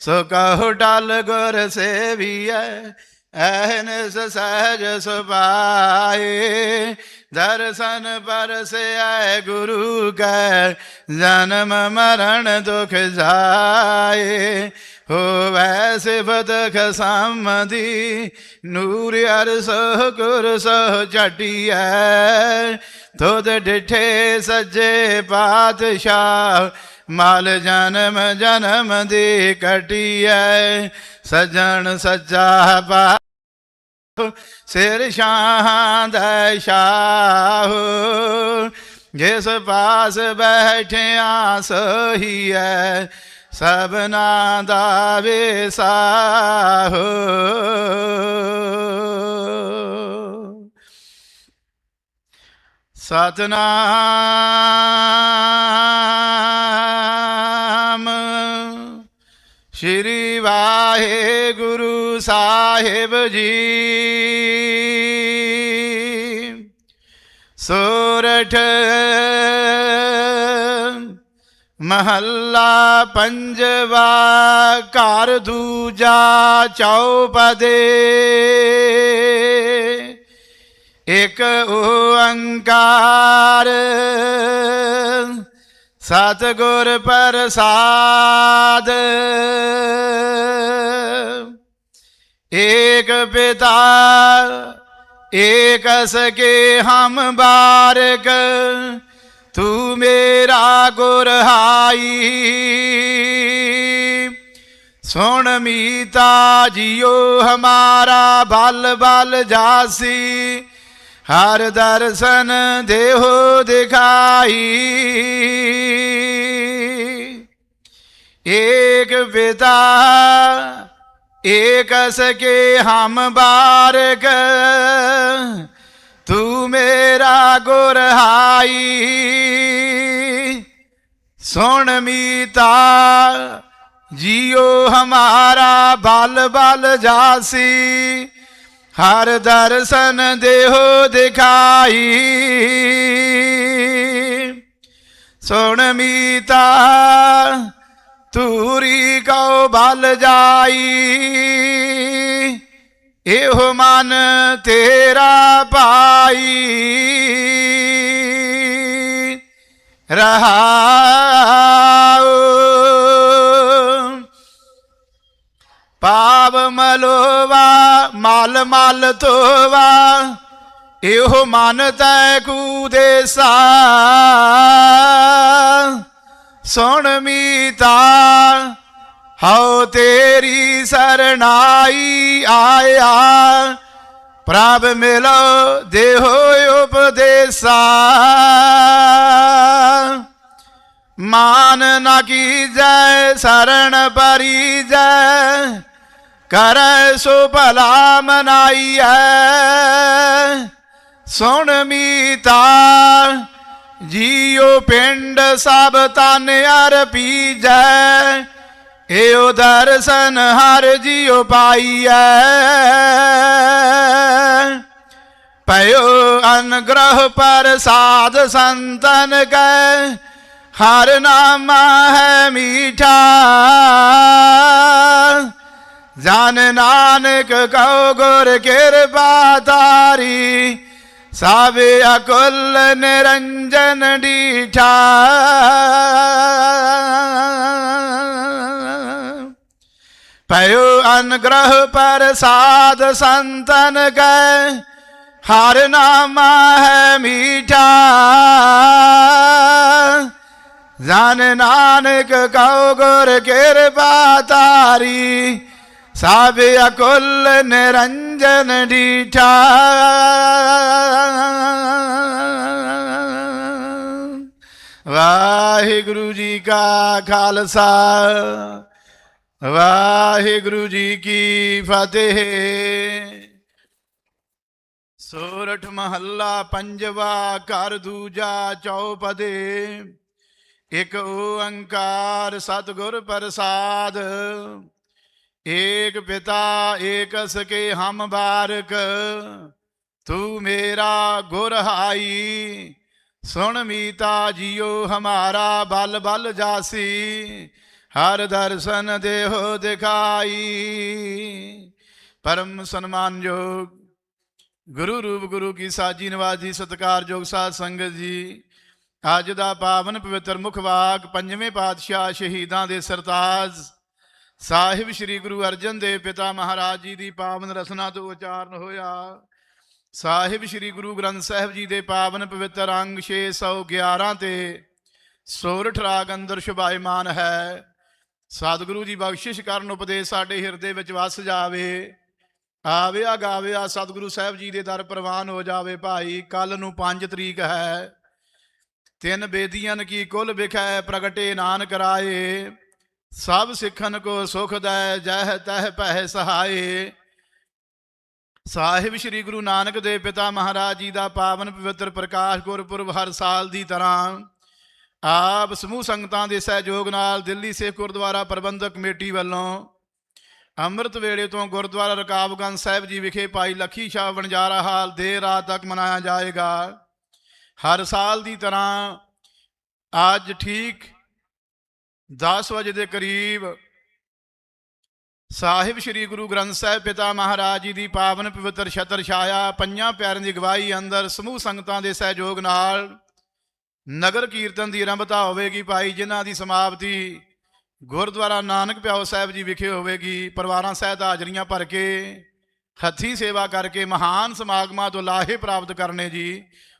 ਸੋ ਕਹੋ ਡਲ ਗੁਰ ਸੇਵੀਐ ਐਨਸ ਸਹਿਜ ਸੁਭਾਏ। ਦਰਸ਼ਨ ਪਰਸੈ ਗੁਰੂ ਕੈ, ਜਨਮ ਮਰਨ ਦੁਖ ਜਾਏ। ਹੋਵੈ ਸਿਫਤ ਖਸਮਦੀ ਨੂਰ ਅਰਸ ਗੁਰ ਸਹ ਝਟੀਐ। ਤੁਧ ਡਿਠੇ ਸੱਜੇ ਪਾਤਸ਼ਾਹ ਮਾਲ ਜਨਮ ਜਨਮ ਦੀ ਕਟੀਐ। ਸਜਣ ਸੱਚਾ ਪਾ ਸਿਰ ਸ਼ਾਹਾਂ ਦਾ ਸ਼ਾਹ ਜਿਸ ਪਾਸ ਬੈਠਿਆ ਸਹੀਐ ਸਭਨਾ ਦਾ ਵਿਸਾਹੋ। ਸਤਨਾਮ ਵਾਹਿਗੁਰੂ ਸਾਹਿਬ ਜੀ। ਸੋਰਠ ਮਹੱਲਾ ਪੰਜਵਾ ਘਰ ਦੂਜਾ ਚੌਪਦੇ। ਇਕ ਓੰਕਾਰ ਸਤਿਗੁਰ ਪ੍ਰਸਾਦ ਏਕ ਪਿਤਾ ਏਕ ਸਕੇ ਹਮ ਬਾਰਕ ਤੂੰ ਮੇਰਾ ਗੁਰ ਹਾਈ ਸੁਣ ਮੀਤਾ ਜਿਉ ਹਮਾਰਾ ਬਲ ਬਲ ਜਾਸੀ ਹਰ ਦਰਸ਼ਨ ਦੇਹੋ ਦਿਖਾਈ ਏਕ ਪਿਤਾ ਏਕ ਸਕੇ ਹਮ ਬਾਰਕ ਤੂੰ ਮੇਰਾ ਗੁਰ ਹਾਈ। ਸੁਣ ਮੀਤਾ ਜਿਉ ਹਮਾਰਾ ਬਲ ਬਲ ਜਾਸੀ, ਹਰ ਦਰਸ਼ਨ ਦੇਹੋ ਦਿਖਾਈ। ਸੁਣ ਤੂਰੀ ਕਉ ਬਲ ਜਾਈ। ਇਹੋ ਮਨ ਤੇਰਾ ਪਾਈ। ਰਹਾਉ। ਪਾਪ ਮਲੋਵਾ, ਮਲ ਮਲ ਤੋਵਾ ਇਹੋ ਮਨ ਤੈ ਕੂ ਕੂਦੇਸਾ ਸੁਣ ਮੀਤਾ ਹਉ ਤੇਰੀ ਸਰਣਾਈ ਆਇਆ। ਪ੍ਰਭ ਮਿਲੋ ਦੇਹੋ ਉਪਦੇਸਾ। ਮਾਨ ਨਾ ਕੀਜੈ ਸਰਣ ਪਰੀਜੈ, ਕਰੈ ਸੋ ਭਲਾ ਮਨਾਈਐ। ਸੁਣ ਮੀਤਾ ਜੀਉ ਪਿੰਡ ਸਭ ਤਨ ਅਰਪੀਜੈ ਏਉ ਦਰਸ਼ਨ ਹਰ ਜੀਉ ਪਾਈਐ। ਪਇਓ ਅਨਗ੍ਰਹ ਪ੍ਰਸਾਦ ਸੰਤਨ ਕੈ, ਹਰ ਨਾਮ ਹੈ ਮੀਠਾ। ਜਨ ਨਾਨਕ ਕਉ ਗੁਰ ਕਿਰਪਾ ਤਾਰੀ ਸਭ ਅਕੁਲ ਨਿਰੰਜਨ ਡੀਠਾ। ਪਇਓ ਅਨਗ੍ਰਹ ਪ੍ਰਸਾਦ ਸੰਤਨ ਕੈ, ਹਰ ਨਾਮ ਹੈ ਮੀਠਾ। ਜਨ ਨਾਨਕ ਕਉ ਗੁਰ ਕਿਰਪਾ ਤਾਰੀ ਸਭ ਅਕੁਲ ਨਿਰੰਜਨ ਡੀਠਾ ਵਾਹਿਗੁਰੂ ਜੀ ਕਾ ਖਾਲਸਾ ਵਾਹਿਗੁਰੂ ਜੀ ਕੀ ਫਤਿਹ ਸੋਰਠ ਮਹੱਲਾ ਪੰਜਵਾ ਘਰ ਦੂਜਾ ਚੌਪਦੇ ਇੱਕ ਓੰਕਾਰ ਸਤਿਗੁਰ ਪ੍ਰਸਾਦ। ਏਕ ਪਿਤਾ ਏਕ ਸਕੇ ਹਮ ਬਾਰਕ, ਤੂੰ ਮੇਰਾ ਗੁਰ ਹਾਈ। ਸੁਣ ਮੀਤਾ ਜਿਉ ਹਮਾਰਾ, ਬਲ ਬਲ ਜਾਸੀ, ਹਰ ਦਰਸ਼ਨ ਦੇਹੋ ਦਿਖਾਈ। ਪਰਮ ਸਨਮਾਨਯੋਗ ਗੁਰੂ ਰੂਪ ਗੁਰੂ ਕੀ ਸਾਜੀ ਨਵਾਜੀ ਸਤਿਕਾਰਯੋਗ ਸਾਧ ਸੰਗਤ ਜੀ, ਅੱਜ ਦਾ ਪਾਵਨ ਪਵਿੱਤਰ ਮੁਖ ਵਾਕ ਪੰਜਵੇਂ ਪਾਤਸ਼ਾਹ ਸ਼ਹੀਦਾਂ ਦੇ ਸਰਤਾਜ। ਸਾਹਿਬ ਸ੍ਰੀ ਗੁਰੂ ਅਰਜਨ ਦੇਵ ਪਿਤਾ ਮਹਾਰਾਜ ਜੀ ਦੀ ਪਾਵਨ ਰਸਨਾ ਤੋਂ ਉਚਾਰਨ ਹੋਇਆ। ਸਾਹਿਬ ਸ੍ਰੀ ਗੁਰੂ ਗ੍ਰੰਥ ਸਾਹਿਬ ਜੀ ਦੇ ਪਾਵਨ ਪਵਿੱਤਰ ਅੰਗ 611 ਤੇ ਸੋਰਠ ਰਾਗ ਅੰਦਰ ਸ਼ੁਭਾਇਮਾਨ ਹੈ। ਸਤਿਗੁਰੂ ਜੀ ਬਖਸ਼ਿਸ਼ ਕਰਨ ਉਪਦੇਸ਼ ਸਾਡੇ ਹਿਰਦੇ ਵਿੱਚ ਵਸ ਜਾਵੇ। ਆਵਿਆ ਗਾਵਿਆ ਸਤਿਗੁਰੂ ਸਾਹਿਬ ਜੀ ਦੇ ਦਰ ਪ੍ਰਵਾਨ ਹੋ ਜਾਵੇ ਭਾਈ, ਕੱਲ ਨੂੰ 5 ਤਰੀਕ ਹੈ। ਤਿੰਨ ਬੇਦੀਆਂ ਕੀ ਕੁੱਲ ਵਿਖੈ ਪ੍ਰਗਟੇ ਨਾਨਕ ਰਾਏ। ਸਭ ਸਿੱਖਨ ਕੋ ਸੁਖ ਦੈ, ਜਹ ਤਹ ਪਹਿ ਸਹਾਏ। ਸਾਹਿਬ ਸ੍ਰੀ ਗੁਰੂ ਨਾਨਕ ਦੇਵ ਪਿਤਾ ਮਹਾਰਾਜ ਜੀ ਦਾ ਪਾਵਨ ਪਵਿੱਤਰ ਪ੍ਰਕਾਸ਼ ਗੁਰਪੁਰਬ ਹਰ ਸਾਲ ਦੀ ਤਰ੍ਹਾਂ ਆਪ ਸਮੂਹ ਸੰਗਤਾਂ ਦੇ ਸਹਿਯੋਗ ਨਾਲ ਦਿੱਲੀ ਸਿੱਖ ਗੁਰਦੁਆਰਾ ਪ੍ਰਬੰਧਕ ਕਮੇਟੀ ਵੱਲੋਂ ਅੰਮ੍ਰਿਤ ਵੇਲੇ ਤੋਂ ਗੁਰਦੁਆਰਾ ਰਕਾਬਗੰਜ ਸਾਹਿਬ ਜੀ ਵਿਖੇ ਭਾਈ ਲੱਖੀ ਸ਼ਾਹ ਵਣਜਾਰਾ ਹਾਲ ਦੇਰ ਰਾਤ ਤੱਕ ਮਨਾਇਆ ਜਾਏਗਾ। ਹਰ ਸਾਲ ਦੀ ਤਰ੍ਹਾਂ ਅੱਜ ਠੀਕ 10 ਵਜੇ ਦੇ ਕਰੀਬ ਸਾਹਿਬ ਸ੍ਰੀ ਗੁਰੂ ਗ੍ਰੰਥ ਸਾਹਿਬ ਪਿਤਾ ਮਹਾਰਾਜ ਜੀ ਦੀ ਪਾਵਨ ਪਵਿੱਤਰ ਛਤਰ ਛਾਇਆ, ਪੰਜਾਂ ਪਿਆਰਿਆਂ ਦੀ ਗਵਾਹੀ ਅੰਦਰ ਸਮੂਹ ਸੰਗਤਾਂ ਦੇ ਸਹਿਯੋਗ ਨਾਲ ਨਗਰ ਕੀਰਤਨ ਦੀ ਆਰੰਭਤਾ ਹੋਵੇਗੀ ਭਾਈ, ਜਿਨ੍ਹਾਂ ਦੀ ਸਮਾਪਤੀ ਗੁਰਦੁਆਰਾ ਨਾਨਕ ਪਿਆਓ ਸਾਹਿਬ ਜੀ ਵਿਖੇ ਹੋਵੇਗੀ। ਪਰਿਵਾਰਾਂ ਸਹਿਤ ਹਾਜ਼ਰੀਆਂ ਭਰ ਕੇ, ਹੱਥੀ ਸੇਵਾ ਕਰਕੇ ਮਹਾਨ ਸਮਾਗਮਾਂ ਤੋਂ ਲਾਹੇ ਪ੍ਰਾਪਤ ਕਰਨੇ ਜੀ।